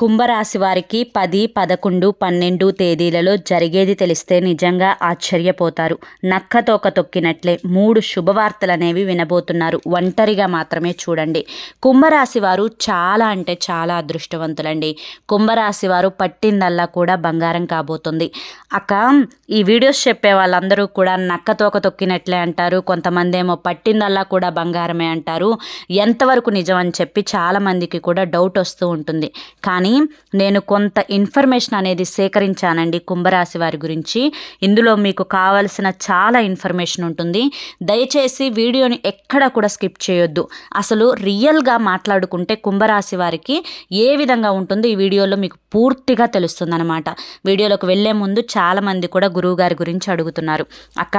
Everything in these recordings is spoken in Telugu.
కుంభరాశి వారికి పది పదకొండు పన్నెండు తేదీలలో జరిగేది తెలిస్తే నిజంగా ఆశ్చర్యపోతారు. నక్కతోక తొక్కినట్లే మూడు శుభవార్తలు అనేవి వినబోతున్నారు. ఒంటరిగా మాత్రమే చూడండి. కుంభరాశి వారు చాలా అంటే చాలా అదృష్టవంతులండి. కుంభరాశి వారు పట్టిందల్లా కూడా బంగారం కాబోతుంది. అక్క ఈ వీడియోస్ చెప్పే వాళ్ళందరూ కూడా నక్కతోక తొక్కినట్లే అంటారు. కొంతమంది ఏమో పట్టిందల్లా కూడా బంగారమే అంటారు. ఎంతవరకు నిజం అని చెప్పి చాలామందికి కూడా డౌట్ వస్తూ ఉంటుంది. కానీ నేను కొంత ఇన్ఫర్మేషన్ అనేది సేకరించానండి కుంభరాశి వారి గురించి. ఇందులో మీకు కావలసిన చాలా ఇన్ఫర్మేషన్ ఉంటుంది. దయచేసి వీడియోని ఎక్కడ కూడా స్కిప్ చేయొద్దు. అసలు రియల్గా మాట్లాడుకుంటే కుంభరాశి వారికి ఏ విధంగా ఉంటుందో ఈ వీడియోలో మీకు పూర్తిగా తెలుస్తుంది అనమాట వీడియోలోకి వెళ్ళే ముందు చాలామంది కూడా గురువు గారి గురించి అడుగుతున్నారు. అక్క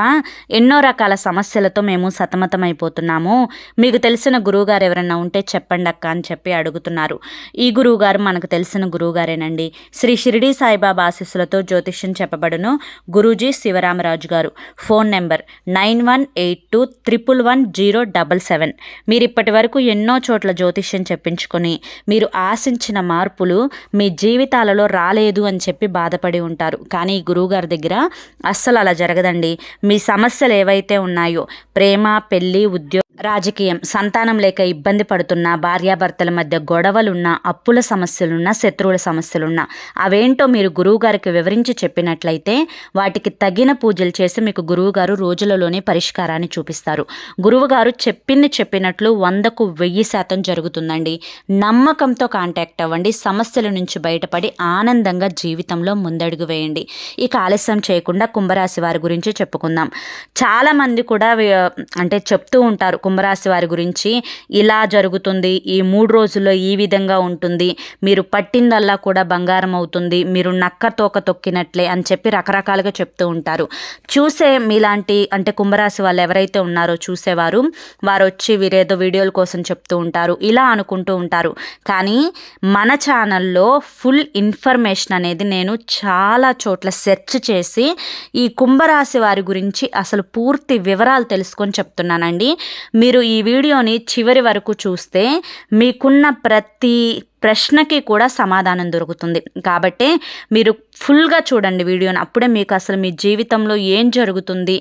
ఎన్నో రకాల సమస్యలతో మేము సతమతమైపోతున్నాము. మీకు తెలిసిన గురువుగారు ఎవరైనా ఉంటే చెప్పండి అక్క అని చెప్పి అడుగుతున్నారు. ఈ గురువుగారు మనకు తెలిసిన తెలిసిన గురువుగారేనండి. శ్రీ షిరిడి సాయిబాబా ఆశీస్సులతో జ్యోతిష్యం చెప్పబడును గురూజీ శివరామరాజు గారు. Phone number nine one eight two triple one zero double seven. మీరు ఇప్పటి వరకు ఎన్నో చోట్ల జ్యోతిష్యం చెప్పించుకొని మీరు ఆశించిన మార్పులు మీ జీవితాలలో రాలేదు అని చెప్పి బాధపడి ఉంటారు. కానీ గురువుగారి దగ్గర అస్సలు అలా జరగదండి. మీ సమస్యలు ఏవైతే ఉన్నాయో ప్రేమ పెళ్ళి ఉద్యోగం రాజకీయం సంతానం లేక ఇబ్బంది పడుతున్న భార్యాభర్తల మధ్య గొడవలున్నా అప్పుల సమస్యలున్నా శత్రువుల సమస్యలున్నా అవేంటో మీరు గురువుగారికి వివరించి చెప్పినట్లయితే వాటికి తగిన పూజలు చేసి మీకు గురువుగారు రోజులలోనే పరిష్కారాన్ని చూపిస్తారు. గురువుగారు చెప్పింది చెప్పినట్లు వందకు వెయ్యి శాతం జరుగుతుందండి. నమ్మకంతో కాంటాక్ట్ అవ్వండి. సమస్యల నుంచి బయటపడి ఆనందంగా జీవితంలో ముందడుగు వేయండి. ఇక ఆలస్యం చేయకుండా కుంభరాశి వారి గురించి చెప్పుకుందాం. చాలామంది కూడా అంటే చెప్తూ ఉంటారు కుంభరాశి వారి గురించి ఇలా జరుగుతుంది. ఈ మూడు రోజుల్లో ఈ విధంగా ఉంటుంది. మీరు పట్టిందల్లా కూడా బంగారం అవుతుంది. మీరు నక్క తోక తొక్కినట్లే అని చెప్పి రకరకాలుగా చెప్తూ ఉంటారు. చూసే మీలాంటి అంటే కుంభరాశి వాళ్ళు ఎవరైతే ఉన్నారో చూసేవారు వారు వచ్చి వీరేదో వీడియోల కోసం చెప్తూ ఉంటారు. ఇలా అనుకుంటూ ఉంటారు. కానీ మన ఛానల్లో ఫుల్ ఇన్ఫర్మేషన్ అనేది నేను చాలా చోట్ల సెర్చ్ చేసి ఈ కుంభరాశి వారి గురించి అసలు పూర్తి వివరాలు తెలుసుకొని చెప్తున్నానండి. మీరు ఈ వీడియోని చివరి వరకు చూస్తే మీకున్న ప్రతి ప్రశ్నకి కూడా సమాధానం దొరుకుతుంది. కాబట్టి మీరు ఫుల్గా చూడండి వీడియోని. అప్పుడే మీకు అసలు మీ జీవితంలో ఏం జరుగుతుంది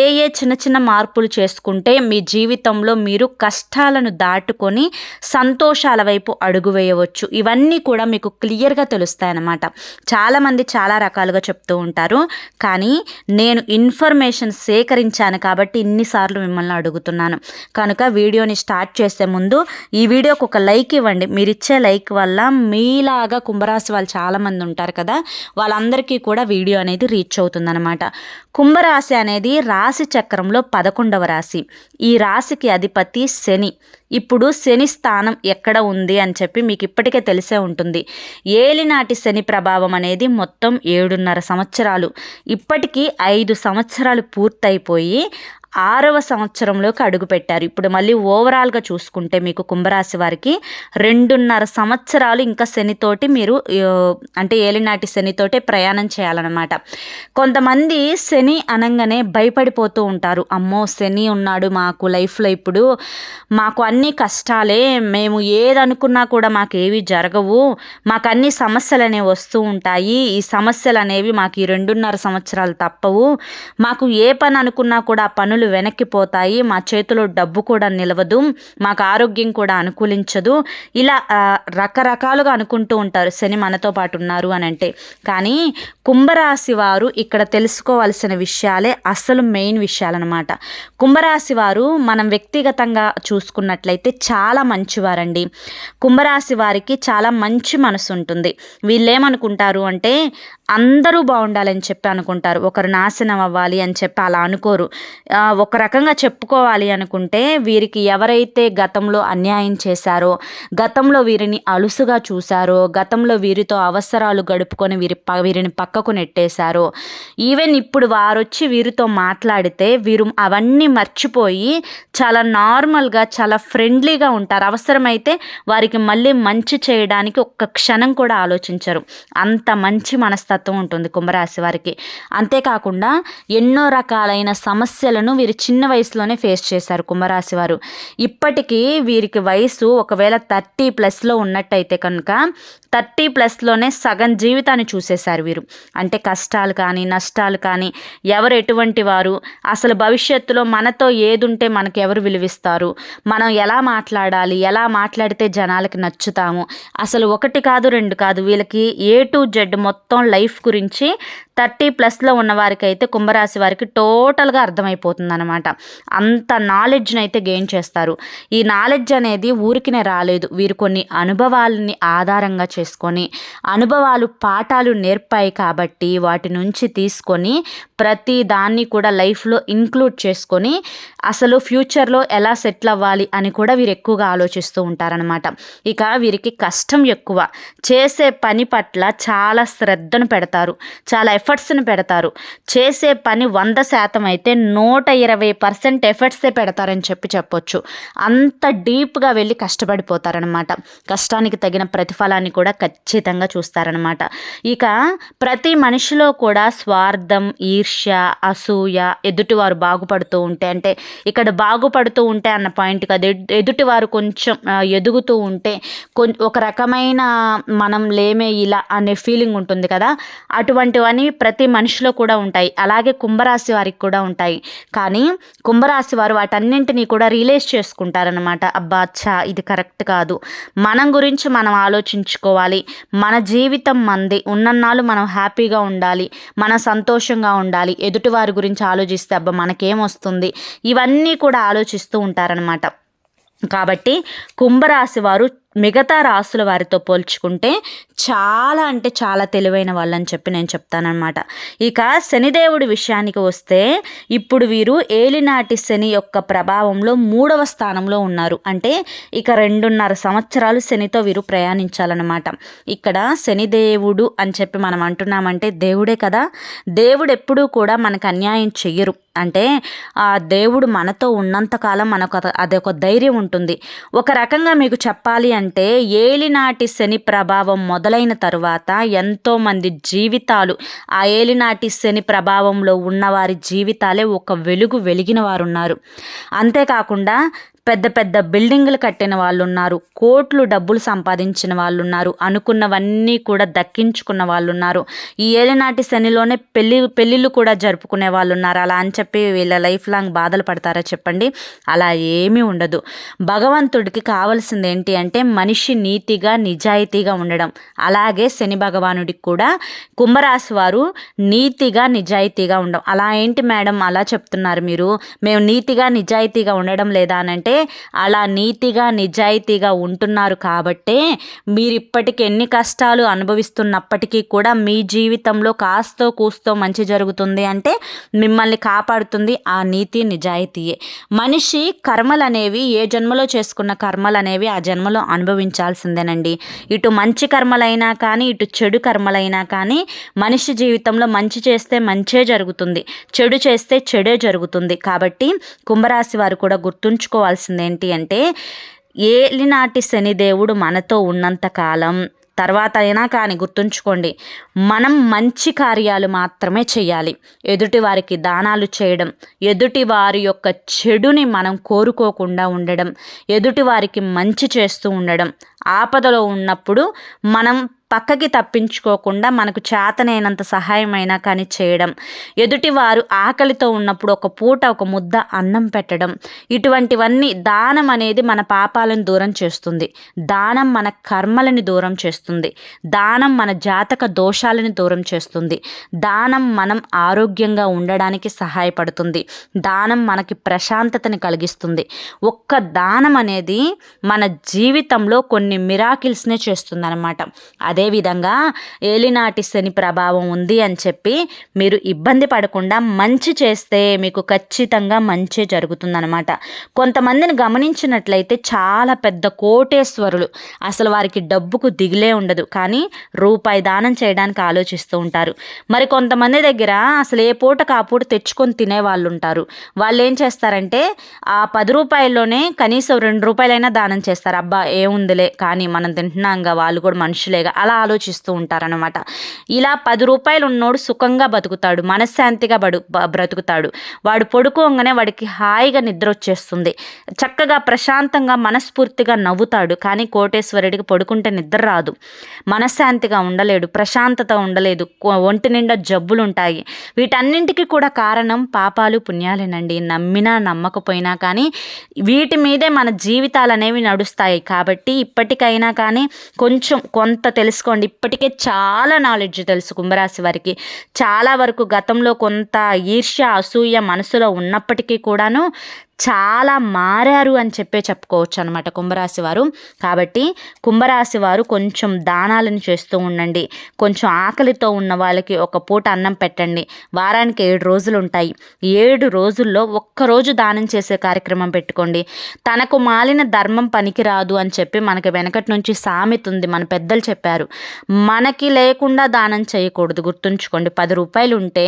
ఏ ఏ చిన్న చిన్న మార్పులు చేసుకుంటే మీ జీవితంలో మీరు కష్టాలను దాటుకొని సంతోషాల వైపు అడుగు వేయవచ్చు. ఇవన్నీ కూడా మీకు క్లియర్గా తెలుస్తాయన్నమాట. చాలామంది చాలా రకాలుగా చెప్తూ ఉంటారు. కానీ నేను ఇన్ఫర్మేషన్ సేకరించాను కాబట్టి ఇన్నిసార్లు మిమ్మల్ని అడుగుతున్నాను. కనుక వీడియోని స్టార్ట్ చేసే ముందు ఈ వీడియోకి ఒక లైక్ ఇవ్వండి. మీరు ఇచ్చే లైక్ వల్ల మీలాగా కుంభరాశి వాళ్ళు చాలామంది ఉంటారు కదా వాళ్ళందరికీ కూడా వీడియో అనేది రీచ్ అవుతుందన్నమాట. కుంభరాశి అనేది రాశి చక్రంలో పదకొండవ రాశి. ఈ రాశికి అధిపతి శని. ఇప్పుడు శని స్థానం ఎక్కడ ఉంది అని చెప్పి మీకు ఇప్పటికే తెలిసే ఉంటుంది. ఏలినాటి శని ప్రభావం అనేది మొత్తం ఏడున్నర సంవత్సరాలు. ఇప్పటికీ ఐదు సంవత్సరాలు పూర్తయిపోయి ఆరవ సంవత్సరంలోకి అడుగుపెట్టారు ఇప్పుడు మళ్ళీ ఓవరాల్గా చూసుకుంటే మీకు కుంభరాశి వారికి రెండున్నర సంవత్సరాలు ఇంకా శనితోటి మీరు అంటే ఏలినాటి శనితోటే ప్రయాణం చేయాలన్నమాట. కొంతమంది శని అనగానే భయపడిపోతూ ఉంటారు. అమ్మో శని ఉన్నాడు మాకు లైఫ్లో ఇప్పుడు. మాకు అన్ని కష్టాలే. మేము ఏదనుకున్నా కూడా మాకు ఏవి జరగవు. మాకు అన్ని సమస్యలు అనేవి వస్తూ ఉంటాయి. ఈ సమస్యలు అనేవి మాకు ఈ రెండున్నర సంవత్సరాలు తప్పవు. మాకు ఏ పని అనుకున్నా కూడా ఆ పనులు డబ్బులు వెనక్కిపోతాయి మా చేతిలో డబ్బు కూడా నిలవదు. మాకు ఆరోగ్యం కూడా అనుకూలించదు. ఇలా రకరకాలుగా అనుకుంటూ ఉంటారు. శని మనతో పాటు ఉన్నారు అని అంటే. కానీ కుంభరాశి వారు ఇక్కడ తెలుసుకోవాల్సిన విషయాలే అసలు మెయిన్ విషయాలన్నమాట. కుంభరాశి వారు మనం వ్యక్తిగతంగా చూసుకున్నట్లయితే చాలా మంచివారండి. కుంభరాశి వారికి చాలా మంచి మనసు ఉంటుంది. వీళ్ళు ఏమనుకుంటారు అంటే అందరూ బాగుండాలని చెప్పి అనుకుంటారు. ఒకరు నాశనం అవ్వాలి అని చెప్పి అలా అనుకోరు. ఒక రకంగా చెప్పుకోవాలి అనుకుంటే వీరికి ఎవరైతే గతంలో అన్యాయం చేశారో గతంలో వీరిని అలుసుగా చూశారో గతంలో వీరితో అవసరాలు గడుపుకొని వీరి వీరిని పక్కకు నెట్టేశారో ఈవెన్ ఇప్పుడు వారొచ్చి వీరితో మాట్లాడితే వీరు అవన్నీ మర్చిపోయి చాలా నార్మల్గా చాలా ఫ్రెండ్లీగా ఉంటారు. అవసరమైతే వారికి మళ్ళీ మంచి చేయడానికి ఒక్క క్షణం కూడా ఆలోచించరు. అంత మంచి మనస్తత్వం ఉంటుంది కుంభరాశి వారికి. అంతేకాకుండా ఎన్నో రకాలైన సమస్యలను వీరు చిన్న వయసులోనే ఫేస్ చేశారు కుంభరాశి వారు. ఇప్పటికీ వీరికి వయసు ఒకవేళ థర్టీ ప్లస్లో ఉన్నట్టయితే కనుక థర్టీ ప్లస్లోనే సగం జీవితాన్ని చూసేశారు వీరు. అంటే కష్టాలు కానీ నష్టాలు కానీ ఎవరు ఎటువంటి వారు? అసలు భవిష్యత్తులో మనతో ఏదుంటే మనకు ఎవరు విలువిస్తారు? మనం ఎలా మాట్లాడాలి? ఎలా మాట్లాడితే జనాలకి నచ్చుతాము? అసలు ఒకటి కాదు రెండు కాదు వీళ్ళకి ఏ టు జెడ్ మొత్తం లైఫ్ గురించి థర్టీ ప్లస్లో ఉన్న వారికి అయితే కుంభరాశి వారికి టోటల్గా అర్థమైపోతుంది అనమాట అంత నాలెడ్జ్ని అయితే గెయిన్ చేస్తారు. ఈ నాలెడ్జ్ అనేది ఊరికినే రాలేదు. వీరు కొన్ని అనుభవాలని ఆధారంగా చేసుకొని అనుభవాలు పాఠాలు నేర్పాయి కాబట్టి వాటి నుంచి తీసుకొని ప్రతి దాన్ని కూడా లైఫ్లో ఇంక్లూడ్ చేసుకొని అసలు ఫ్యూచర్లో ఎలా సెటిల్ అవ్వాలి అని కూడా వీరు ఎక్కువగా ఆలోచిస్తూ ఉంటారనమాట ఇక వీరికి కష్టం ఎక్కువ. చేసే పని పట్ల చాలా శ్రద్ధను పెడతారు. చాలా ఎఫర్ట్స్ని పెడతారు. చేసే పని వంద శాతం అయితే నూట ఇరవై పర్సెంట్ ఎఫర్ట్సే పెడతారని చెప్పి చెప్పొచ్చు. అంత డీప్గా వెళ్ళి కష్టపడిపోతారనమాట కష్టానికి తగిన ప్రతిఫలాన్ని కూడా ఖచ్చితంగా చూస్తారనమాట ఇక ప్రతి మనిషిలో కూడా స్వార్థం ఈర్ష్య అసూయ ఎదుటివారు బాగుపడుతూ ఉంటే అంటే ఇక్కడ బాగుపడుతూ ఉంటే అన్న పాయింట్ కాదు ఎదుటివారు కొంచెం ఎదుగుతూ ఉంటే ఒక రకమైన మనం లేమే ఇలా అనే ఫీలింగ్ ఉంటుంది కదా. అటువంటివన్నీ ప్రతి మనిషిలో కూడా ఉంటాయి. అలాగే కుంభరాశి వారికి కూడా ఉంటాయి. కానీ కుంభరాశి వారు వాటన్నింటినీ కూడా రిలేస్ చేసుకుంటారనమాట అబ్బా అచ్చా ఇది కరెక్ట్ కాదు. మనం గురించి మనం ఆలోచించుకోవాలి. మన జీవితం మంది. ఉన్నన్నాళ్ళు మనం హ్యాపీగా ఉండాలి. మనం సంతోషంగా ఉండాలి. ఎదుటివారి గురించి ఆలోచిస్తే అబ్బా మనకేమొస్తుంది ఇవన్నీ కూడా ఆలోచిస్తూ ఉంటారనమాట కాబట్టి కుంభరాశి వారు మిగతా రాసుల వారితో పోల్చుకుంటే చాలా అంటే చాలా తెలివైన వాళ్ళని చెప్పి నేను చెప్తానమాట ఇక శనిదేవుడి విషయానికి వస్తే ఇప్పుడు వీరు ఏలినాటి శని యొక్క ప్రభావంలో మూడవ స్థానంలో ఉన్నారు. అంటే ఇక రెండున్నర సంవత్సరాలు శనితో వీరు ప్రయాణించాలన్నమాట. ఇక్కడ శనిదేవుడు అని చెప్పి మనం అంటున్నామంటే దేవుడే కదా. దేవుడు ఎప్పుడూ కూడా మనకు అన్యాయం చెయ్యరు. అంటే ఆ దేవుడు మనతో ఉన్నంతకాలం మనకు అదొక ధైర్యం ఉంటుంది. ఒక రకంగా మీకు చెప్పాలి అంటే అంటే ఏలినాటి శని ప్రభావం మొదలైన తరువాత ఎంతోమంది జీవితాలు ఆ ఏలినాటి శని ప్రభావంలో ఉన్నవారి జీవితాలే ఒక వెలుగు వెలిగిన వారు ఉన్నారు అంతేకాకుండా పెద్ద పెద్ద బిల్డింగులు కట్టిన వాళ్ళు ఉన్నారు కోట్లు డబ్బులు సంపాదించిన వాళ్ళు ఉన్నారు అనుకున్నవన్నీ కూడా దక్కించుకున్న వాళ్ళు ఉన్నారు ఈ ఏలినాటి శనిలోనే పెళ్ళి పెళ్ళిళ్ళు కూడా జరుపుకునే వాళ్ళు ఉన్నారు అలా అని చెప్పి వీళ్ళ లైఫ్ లాంగ్ బాధలు పడతారా చెప్పండి. అలా ఏమీ ఉండదు. భగవంతుడికి కావాల్సింది ఏంటి అంటే మనిషి నీతిగా నిజాయితీగా ఉండడం. అలాగే శని భగవానుడికి కూడా కుంభరాశి వారు నీతిగా నిజాయితీగా ఉండడం. అలా ఏంటి మేడం? అలా చెప్తున్నారు మీరు. మేము నీతిగా నిజాయితీగా ఉండడం లేదా అని అంటే అలా నీతిగా నిజాయితీగా ఉంటున్నారు కాబట్టే మీరు ఇప్పటికి ఎన్ని కష్టాలు అనుభవిస్తున్నప్పటికీ కూడా మీ జీవితంలో కాస్తో కూస్తో మంచి జరుగుతుంది అంటే మిమ్మల్ని కాపాడుతుంది ఆ నీతి నిజాయితీయే. మనిషి కర్మలు అనేవి ఏ జన్మలో చేసుకున్న కర్మలు అనేవి ఆ జన్మలో అనుభవించాల్సిందేనండి. ఇటు మంచి కర్మలైనా కానీ ఇటు చెడు కర్మలైనా కానీ మనిషి జీవితంలో మంచి చేస్తే మంచే జరుగుతుంది చెడు చేస్తే చెడే జరుగుతుంది. కాబట్టి కుంభరాశి వారు కూడా గుర్తుంచుకోవాల్సి చేయాల్సింది ఏంటి అంటే ఏలినాటి శనిదేవుడు మనతో ఉన్నంతకాలం తర్వాత అయినా కానీ గుర్తుంచుకోండి మనం మంచి కార్యాలు మాత్రమే చేయాలి. ఎదుటి వారికి దానాలు చేయడం ఎదుటి వారి యొక్క చెడుని మనం కోరుకోకుండా ఉండడం ఎదుటి వారికి మంచి చేస్తూ ఉండడం ఆపదలో ఉన్నప్పుడు మనం పక్కకి తప్పించుకోకుండా మనకు చేతనైనంత సహాయమైనా కానీ చేయడం. ఎదుటివారు ఆకలితో ఉన్నప్పుడు ఒక పూట ఒక ముద్ద అన్నం పెట్టడం. ఇటువంటివన్నీ దానం అనేది మన పాపాలను దూరం చేస్తుంది. దానం మన కర్మలని దూరం చేస్తుంది. దానం మన జాతక దోషాలని దూరం చేస్తుంది. దానం మనం ఆరోగ్యంగా ఉండడానికి సహాయపడుతుంది. దానం మనకి ప్రశాంతతని కలిగిస్తుంది. ఒక్క దానం అనేది మన జీవితంలో కొన్ని మిరాకిల్స్నే చేస్తుంది అనమాట అదేవిధంగా ఏలినాటిశని ప్రభావం ఉంది అని చెప్పి మీరు ఇబ్బంది పడకుండా మంచి చేస్తే మీకు ఖచ్చితంగా మంచి జరుగుతుందనమాట కొంతమందిని గమనించినట్లయితే చాలా పెద్ద కోటేశ్వరులు అసలు వారికి డబ్బుకు దిగులే ఉండదు. కానీ రూపాయి దానం చేయడానికి ఆలోచిస్తూ ఉంటారు. మరి కొంతమంది దగ్గర అసలు ఏ పూట కాపూట తెచ్చుకొని తినే వాళ్ళు ఉంటారు. వాళ్ళు ఏం చేస్తారంటే ఆ పది రూపాయల్లోనే కనీసం రెండు రూపాయలైనా దానం చేస్తారు. అబ్బా ఏముందిలే కానీ మనం తింటున్నాంగా వాళ్ళు కూడా మనుషులేగా. చాలా ఆలోచిస్తూ ఉంటారనమాట ఇలా పది రూపాయలు ఉన్నోడు సుఖంగా బతుకుతాడు మనశ్శాంతిగా బడు బ్రతుకుతాడు. వాడు పడుకోగానే వాడికి హాయిగా నిద్ర వచ్చేస్తుంది చక్కగా ప్రశాంతంగా మనస్ఫూర్తిగా నవ్వుతాడు కానీ కోటేశ్వరుడికి పడుకుంటే నిద్ర రాదు. మనశ్శాంతిగా ఉండలేడు ప్రశాంతత ఉండలేదు ఒంటి నిండా జబ్బులు ఉంటాయి వీటన్నింటికి కూడా కారణం పాపాలు పుణ్యాలేనండి. నమ్మినా నమ్మకపోయినా కానీ వీటి మీదే మన జీవితాలు అనేవి నడుస్తాయి. కాబట్టి ఇప్పటికైనా కానీ కొంచెం కొంత తెలుసు తెలుసుకోండి. ఇప్పటికే చాలా నాలెడ్జ్ తెలుసు కుంభరాశి వారికి. చాలా వరకు గతంలో కొంత ఈర్ష్య అసూయ మనసులో ఉన్నప్పటికీ కూడాను చాలా మారారు అని చెప్పే చెప్పుకోవచ్చు అనమాట కుంభరాశి వారు. కాబట్టి కుంభరాశి వారు కొంచెం దానాలను చేస్తూ ఉండండి. కొంచెం ఆకలితో ఉన్న వాళ్ళకి ఒక పూట అన్నం పెట్టండి. వారానికి ఏడు రోజులు ఉంటాయి. ఏడు రోజుల్లో ఒక్కరోజు దానం చేసే కార్యక్రమం పెట్టుకోండి. తనకు మాలిన ధర్మం పనికిరాదు అని చెప్పి మనకి వెనకటి నుంచి సామెత ఉంది. మన పెద్దలు చెప్పారు. మనకి లేకుండా దానం చేయకూడదు. గుర్తుంచుకోండి. పది రూపాయలు ఉంటే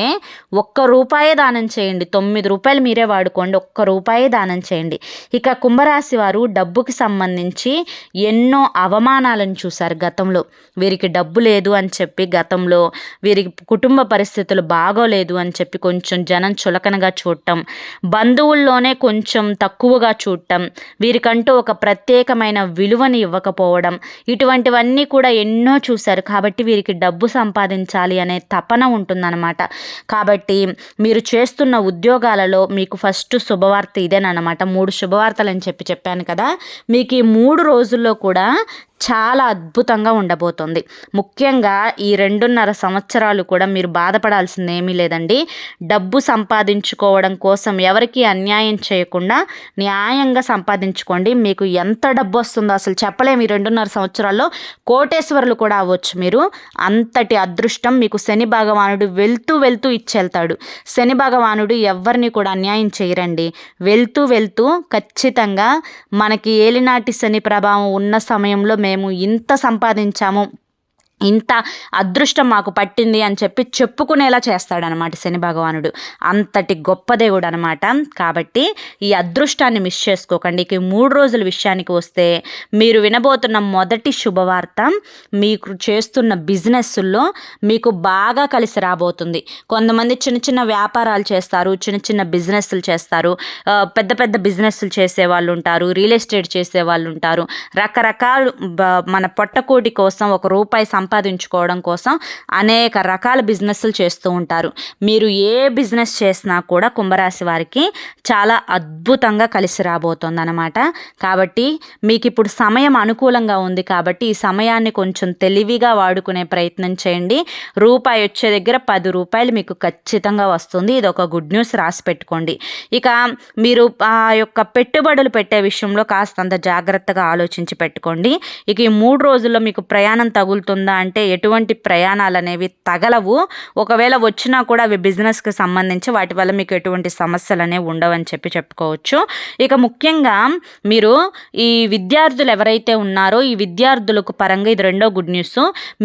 ఒక్క రూపాయే దానం చేయండి. తొమ్మిది రూపాయలు మీరే వాడుకోండి. ఒక్క రూపాయి దానం చేయండి. ఇక కుంభరాశి వారు డబ్బుకి సంబంధించి ఎన్నో అవమానాలను చూశారు గతంలో. వీరికి డబ్బు లేదు అని చెప్పి గతంలో వీరికి కుటుంబ పరిస్థితులు బాగోలేదు అని చెప్పి కొంచెం జనం చులకనగా చూడటం బంధువుల్లోనే కొంచెం తక్కువగా చూడటం వీరికంటూ ఒక ప్రత్యేకమైన విలువని ఇవ్వకపోవడం ఇటువంటివన్నీ కూడా ఎన్నో చూశారు. కాబట్టి వీరికి డబ్బు సంపాదించాలి అనే తపన ఉంటుందన్నమాట. కాబట్టి మీరు చేస్తున్న ఉద్యోగాలలో మీకు ఫస్ట్ శుభవార్త ఇదేనమాట మూడు శుభవార్తలు అని చెప్పి చెప్పాను కదా. మీకు ఈ మూడు రోజుల్లో కూడా చాలా అద్భుతంగా ఉండబోతోంది. ముఖ్యంగా ఈ రెండున్నర సంవత్సరాలు కూడా మీరు బాధపడాల్సింది ఏమీ లేదండి. డబ్బు సంపాదించుకోవడం కోసం ఎవరికి అన్యాయం చేయకుండా న్యాయంగా సంపాదించుకోండి. మీకు ఎంత డబ్బు వస్తుందో అసలు చెప్పలేము. ఈ రెండున్నర సంవత్సరాల్లో కోటేశ్వరులు కూడా అవ్వచ్చు మీరు. అంతటి అదృష్టం మీకు శని భగవానుడు వెళ్తూ వెళ్తూ ఇచ్చేళ్తాడు. శని భగవానుడు ఎవరిని కూడా అన్యాయం చేయరండి. వెళ్తూ వెళ్తూ ఖచ్చితంగా మనకి ఏలినాటి శని ప్రభావం ఉన్న సమయంలో మేము ఇంత సంపాదించాము. ఇంత అదృష్టం మాకు పట్టింది అని చెప్పి చెప్పుకునేలా చేస్తాడనమాట శని భగవానుడు. అంతటి గొప్ప దేవుడు అనమాట కాబట్టి ఈ అదృష్టాన్ని మిస్ చేసుకోకండి. ఇక ఈ మూడు రోజుల విషయానికి వస్తే మీరు వినబోతున్న మొదటి శుభవార్త మీకు చేస్తున్న బిజినెస్లో మీకు బాగా కలిసి రాబోతుంది. కొంతమంది చిన్న చిన్న వ్యాపారాలు చేస్తారు చిన్న చిన్న బిజినెస్లు చేస్తారు. పెద్ద పెద్ద బిజినెస్లు చేసే వాళ్ళు ఉంటారు రియల్ ఎస్టేట్ చేసే వాళ్ళు ఉంటారు. రకరకాలు బ- మన పొట్టకూటి కోసం ఒక రూపాయి సంపాదించుకోవడం కోసం అనేక రకాల బిజినెస్లు చేస్తూ ఉంటారు. మీరు ఏ బిజినెస్ చేసినా కూడా కుంభరాశి వారికి చాలా అద్భుతంగా కలిసి రాబోతుంది అనమాట కాబట్టి మీకు ఇప్పుడు సమయం అనుకూలంగా ఉంది కాబట్టి ఈ సమయాన్ని కొంచెం తెలివిగా వాడుకునే ప్రయత్నం చేయండి. రూపాయి వచ్చే దగ్గర పది రూపాయలు మీకు ఖచ్చితంగా వస్తుంది. ఇది ఒక గుడ్ న్యూస్ రాసి పెట్టుకోండి. ఇక మీరు ఆ యొక్క పెట్టుబడులు పెట్టే విషయంలో కాస్తంత జాగ్రత్తగా ఆలోచించి పెట్టుకోండి. ఇక ఈ మూడు రోజుల్లో మీకు ప్రయాణం తగులుతుందా అంటే ఎటువంటి ప్రయాణాలు అనేవి తగలవు. ఒకవేళ వచ్చినా కూడా అవి బిజినెస్కి సంబంధించి వాటి వల్ల మీకు ఎటువంటి సమస్యలు అనేవి ఉండవని చెప్పి చెప్పుకోవచ్చు. ఇక ముఖ్యంగా మీరు ఈ విద్యార్థులు ఎవరైతే ఉన్నారో ఈ విద్యార్థులకు పరంగా ఇది రెండో గుడ్ న్యూస్.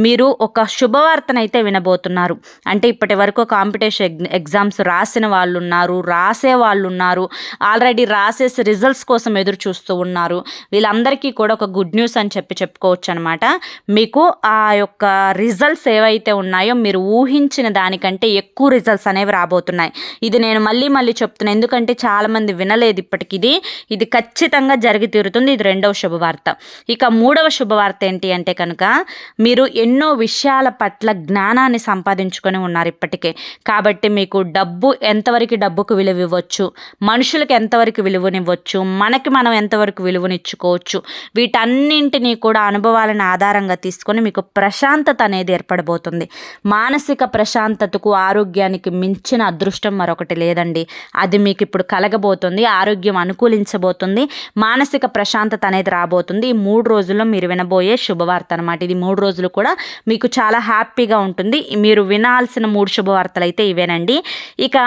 మీరు ఒక శుభవార్తనైతే వినబోతున్నారు. అంటే ఇప్పటి వరకు కాంపిటీషన్ ఎగ్ ఎగ్జామ్స్ రాసిన వాళ్ళు ఉన్నారు రాసే వాళ్ళు ఉన్నారు ఆల్రెడీ రాసేసి రిజల్ట్స్ కోసం ఎదురు చూస్తూ ఉన్నారు. వీళ్ళందరికీ కూడా ఒక గుడ్ న్యూస్ అని చెప్పి చెప్పుకోవచ్చు అనమాట మీకు ఆ యొక్క రిజల్ట్స్ ఏవైతే ఉన్నాయో మీరు ఊహించిన దానికంటే ఎక్కువ రిజల్ట్స్ అనేవి రాబోతున్నాయి. ఇది నేను మళ్ళీ మళ్ళీ చెప్తున్నాను ఎందుకంటే చాలామంది వినలేదు ఇప్పటికిది ఇది. ఖచ్చితంగా జరిగి తీరుతుంది. ఇది రెండవ శుభవార్త. ఇక మూడవ శుభవార్త ఏంటి అంటే కనుక మీరు ఎన్నో విషయాల పట్ల జ్ఞానాన్ని సంపాదించుకొని ఉన్నారు ఇప్పటికే. కాబట్టి మీకు డబ్బు ఎంతవరకు డబ్బుకు విలువ ఇవ్వచ్చు మనుషులకు ఎంతవరకు విలువనివ్వచ్చు మనకి మనం ఎంతవరకు విలువనిచ్చుకోవచ్చు వీటన్నింటినీ కూడా అనుభవాలను ఆధారంగా తీసుకొని మీకు ప్రశాంతత అనేది ఏర్పడబోతుంది. మానసిక ప్రశాంతతకు ఆరోగ్యానికి మించిన అదృష్టం మరొకటి లేదండి. అది మీకు ఇప్పుడు కలగబోతుంది ఆరోగ్యం అనుకూలించబోతుంది మానసిక ప్రశాంతత అనేది రాబోతుంది. ఈ మూడు రోజుల్లో మీరు వినబోయే శుభవార్త అనమాట ఇది మూడు రోజులు కూడా మీకు చాలా హ్యాపీగా ఉంటుంది. మీరు వినాల్సిన మూడు శుభవార్తలు అయితే ఇవేనండి. ఇక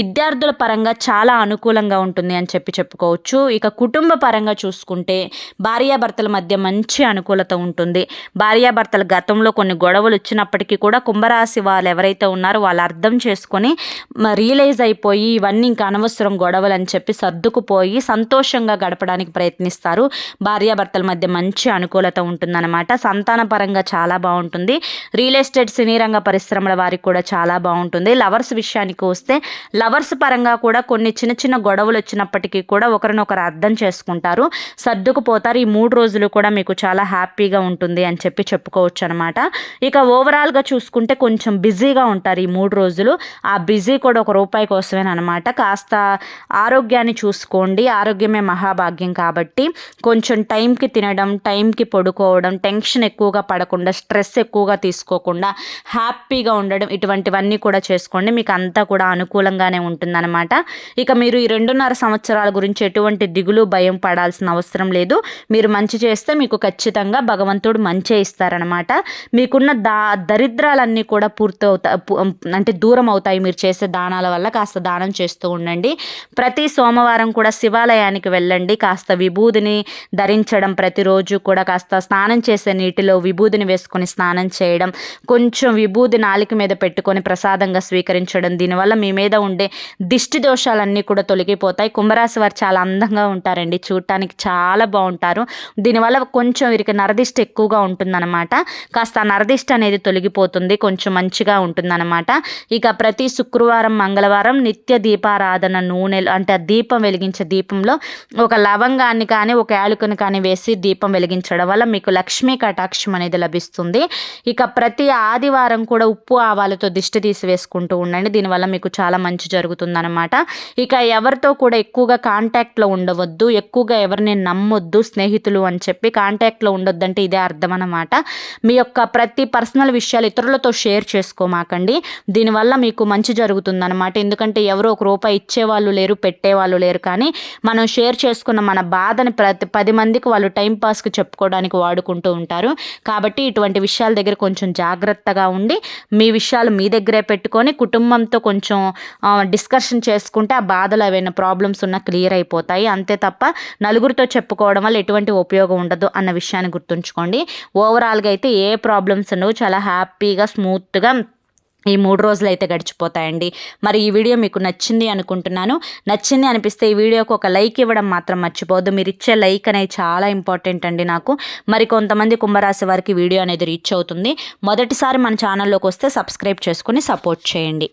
విద్యార్థుల పరంగా చాలా అనుకూలంగా ఉంటుంది అని చెప్పి చెప్పుకోవచ్చు. ఇక కుటుంబ పరంగా చూసుకుంటే భార్యాభర్తల మధ్య మంచి అనుకూలత ఉంటుంది. భార్యాభర్తలు గత గతంలో కొన్ని గొడవలు వచ్చినప్పటికీ కూడా కుంభరాశి వాళ్ళు ఎవరైతే ఉన్నారో వాళ్ళు అర్థం చేసుకొని రియలైజ్ అయిపోయి ఇవన్నీ ఇంకా అనవసరం గొడవలు అని చెప్పి సర్దుకుపోయి సంతోషంగా గడపడానికి ప్రయత్నిస్తారు. భార్యాభర్తల మధ్య మంచి అనుకూలత ఉంటుందన్నమాట. సంతాన పరంగా చాలా బాగుంటుంది. రియల్ ఎస్టేట్ సినీ రంగ పరిశ్రమల వారికి కూడా చాలా బాగుంటుంది. లవర్స్ విషయానికి వస్తే లవర్స్ పరంగా కూడా కొన్ని చిన్న చిన్న గొడవలు వచ్చినప్పటికీ కూడా ఒకరినొకరు అర్థం చేసుకుంటారు. సర్దుకుపోతారు. ఈ మూడు రోజులు కూడా మీకు చాలా హ్యాపీగా ఉంటుంది అని చెప్పి చెప్పుకోవచ్చు. అనమాట. ఇక ఓవరాల్గా చూసుకుంటే కొంచెం బిజీగా ఉంటారు ఈ మూడు రోజులు. ఆ బిజీ కూడా ఒక రూపాయి కోసమే అనమాట. కాస్త ఆరోగ్యాన్ని చూసుకోండి. ఆరోగ్యమే మహాభాగ్యం కాబట్టి కొంచెం టైంకి తినడం టైంకి పడుకోవడం టెన్షన్ ఎక్కువగా పడకుండా స్ట్రెస్ ఎక్కువగా తీసుకోకుండా హ్యాపీగా ఉండడం ఇటువంటివన్నీ కూడా చేసుకోండి. మీకు అంతా కూడా అనుకూలంగానే ఉంటుందన్నమాట. ఇక మీరు ఈ రెండున్నర సంవత్సరాల గురించి ఎటువంటి దిగులు భయం పడాల్సిన అవసరం లేదు. మీరు మంచి చేస్తే మీకు ఖచ్చితంగా భగవంతుడు మంచే ఇస్తారనమాట మీకున్న దా దరిద్రాలన్నీ కూడా పూర్తి అవుతా అంటే దూరం అవుతాయి మీరు చేసే దానాల వల్ల. కాస్త దానం చేస్తూ ఉండండి. ప్రతి సోమవారం కూడా శివాలయానికి వెళ్ళండి. కాస్త విభూదిని ధరించడం ప్రతిరోజు కూడా కాస్త స్నానం చేసే నీటిలో విభూదిని వేసుకొని స్నానం చేయడం కొంచెం విభూది నాలిక మీద పెట్టుకొని ప్రసాదంగా స్వీకరించడం దీనివల్ల మీ మీద ఉండే దిష్టి దోషాలన్నీ కూడా తొలగిపోతాయి. కుంభరాశి వారు చాలా అందంగా ఉంటారండి. చూడటానికి చాలా బాగుంటారు. దీనివల్ల కొంచెం వీరికి నరదిష్టి ఎక్కువగా ఉంటుందన్నమాట. కాస్త నరదిష్ట అనేది తొలగిపోతుంది కొంచెం మంచిగా ఉంటుందన్నమాట. ఇక ప్రతి శుక్రవారం మంగళవారం నిత్య దీపారాధన నూనెలు అంటే దీపం వెలిగించే దీపంలో ఒక లవంగాన్ని కానీ ఒక యాలకుని కానీ వేసి దీపం వెలిగించడం వల్ల మీకు లక్ష్మీ కటాక్షం అనేది లభిస్తుంది. ఇక ప్రతి ఆదివారం కూడా ఉప్పు ఆవాలతో దిష్టి తీసి వేసుకుంటూ ఉండండి. దీనివల్ల మీకు చాలా మంచి జరుగుతుందన్నమాట. ఇక ఎవరితో కూడా ఎక్కువగా కాంటాక్ట్లో ఉండవద్దు ఎక్కువగా ఎవరిని నమ్మొద్దు స్నేహితులు అని చెప్పి కాంటాక్ట్లో ఉండొద్దంటే ఇదే అర్థం అనమాట మీ యొక్క ప్రతి పర్సనల్ విషయాలు ఇతరులతో షేర్ చేసుకోమాకండి. దీనివల్ల మీకు మంచి జరుగుతుందన్నమాట. ఎందుకంటే ఎవరో ఒక రూపాయి ఇచ్చేవాళ్ళు లేరు పెట్టేవాళ్ళు లేరు. కానీ మనం షేర్ చేసుకున్న మన బాధని ప్రతి పది మందికి వాళ్ళు టైంపాస్కి చెప్పుకోవడానికి వాడుకుంటూ ఉంటారు. కాబట్టి ఇటువంటి విషయాల దగ్గర కొంచెం జాగ్రత్తగా ఉండి మీ విషయాలు మీ దగ్గరే పెట్టుకొని కుటుంబంతో కొంచెం డిస్కషన్ చేసుకుంటే ఆ బాధలు ఏవైనా ప్రాబ్లమ్స్ ఉన్నా క్లియర్ అయిపోతాయి. అంతే తప్ప నలుగురితో చెప్పుకోవడం వల్ల ఎటువంటి ఉపయోగం ఉండదు అన్న విషయాన్ని గుర్తుంచుకోండి. ఓవరాల్గా అయితే ఏ ప్రాబ్లమ్స్ ఉండవు. చాలా హ్యాపీగా స్మూత్గా ఈ మూడు రోజులు అయితే గడిచిపోతాయండి. మరి ఈ వీడియో మీకు నచ్చింది అనుకుంటున్నాను. నచ్చింది అనిపిస్తే ఈ వీడియోకి ఒక లైక్ ఇవ్వడం మాత్రం మర్చిపోవద్దు. మీరు ఇచ్చే లైక్ అనేది చాలా ఇంపార్టెంట్ అండి నాకు. మరి కొంతమంది కుంభరాశి వారికి వీడియో అనేది రీచ్ అవుతుంది. మొదటిసారి మన ఛానల్లోకి వస్తే సబ్స్క్రైబ్ చేసుకొని సపోర్ట్ చేయండి.